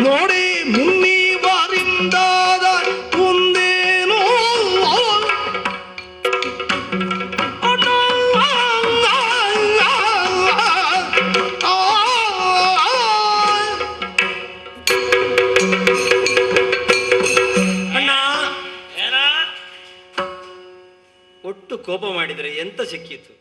ನೋಡಿ ಮುನ್ನಿವಾರಿಂದ ಒಂದೇನು ಒಟ್ಟು ಕೋಪ ಮಾಡಿದರೆ ಎಂತ ಸಿಕ್ಕಿತು